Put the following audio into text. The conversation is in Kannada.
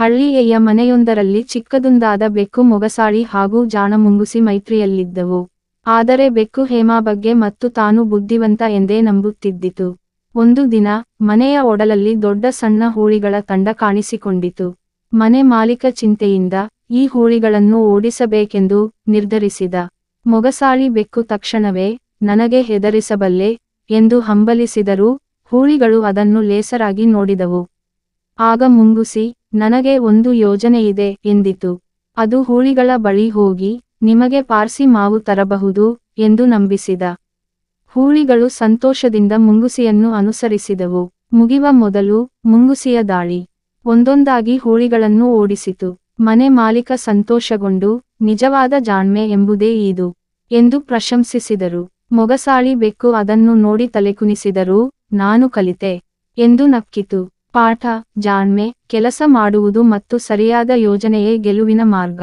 ಹಳ್ಳಿಯೆಯ ಮನೆಯೊಂದರಲ್ಲಿ ಚಿಕ್ಕದೊಂದಾದ ಬೆಕ್ಕು ಮೊಗಸಾಳಿ ಹಾಗೂ ಜಾಣ ಮುಂಗುಸಿ ಮೈತ್ರಿಯಲ್ಲಿದ್ದವು. ಆದರೆ ಬೆಕ್ಕು ಹೇಮಾ ಬಗ್ಗೆ ಮತ್ತು ತಾನು ಬುದ್ಧಿವಂತ ಎಂದೇ ನಂಬುತ್ತಿದ್ದಿತು. ಒಂದು ದಿನ, ಮನೆಯ ಒಡಲಲ್ಲಿ ದೊಡ್ಡ ಸಣ್ಣ ಹೂಳಿಗಳ ತಂಡ ಕಾಣಿಸಿಕೊಂಡಿತು. ಮನೆ ಮಾಲೀಕ ಚಿಂತೆಯಿಂದ, ಈ ಹೂಳಿಗಳನ್ನು ಓಡಿಸಬೇಕೆಂದು ನಿರ್ಧರಿಸಿದ. ಮೊಗಸಾಳಿ ಬೆಕ್ಕು ತಕ್ಷಣವೇ, ನನಗೆ ಹೆದರಿಸಬಲ್ಲೆ, ಎಂದು ಹಂಬಲಿಸಿದರೂ, ಹೂಳಿಗಳು ಅದನ್ನು ಲೇಸರಾಗಿ ನೋಡಿದವು. ಆಗ ಮುಂಗುಸಿ, ನನಗೆ ಒಂದು ಯೋಜನೆಯಿದೆ ಎಂದಿತು. ಅದು ಹೂಳಿಗಳ ಬಳಿ ಹೋಗಿ, ನಿಮಗೆ ಪಾರ್ಸಿ ಮಾವು ತರಬಹುದು ಎಂದು ನಂಬಿಸಿದ. ಹೂಳಿಗಳು ಸಂತೋಷದಿಂದ ಮುಂಗುಸಿಯನ್ನು ಅನುಸರಿಸಿದವು. ಮುಗಿವ ಮೊದಲು ಮುಂಗುಸಿಯ ದಾಳಿ. ಒಂದೊಂದಾಗಿ ಹೂಳಿಗಳನ್ನು ಓಡಿಸಿತು. ಮನೆ ಮಾಲೀಕ ಸಂತೋಷಗೊಂಡು, ನಿಜವಾದ ಜಾಣ್ಮೆ ಎಂಬುದೇ ಇದು ಎಂದು ಪ್ರಶಂಸಿಸಿದರು. ಮೊಗಸಾಳಿ ಬೆಕ್ಕು ಅದನ್ನು ನೋಡಿ ತಲೆಕುನಿಸಿದರೂ, ನಾನು ಕಲಿತೆ ಎಂದು ನಕ್ಕಿತು. ಪಾಠ ಜಾಣ್ಮೆ ಕೆಲಸ ಮಾಡುವುದು ಮತ್ತು ಸರಿಯಾದ ಯೋಜನೆಯೇ ಗೆಲುವಿನ ಮಾರ್ಗ.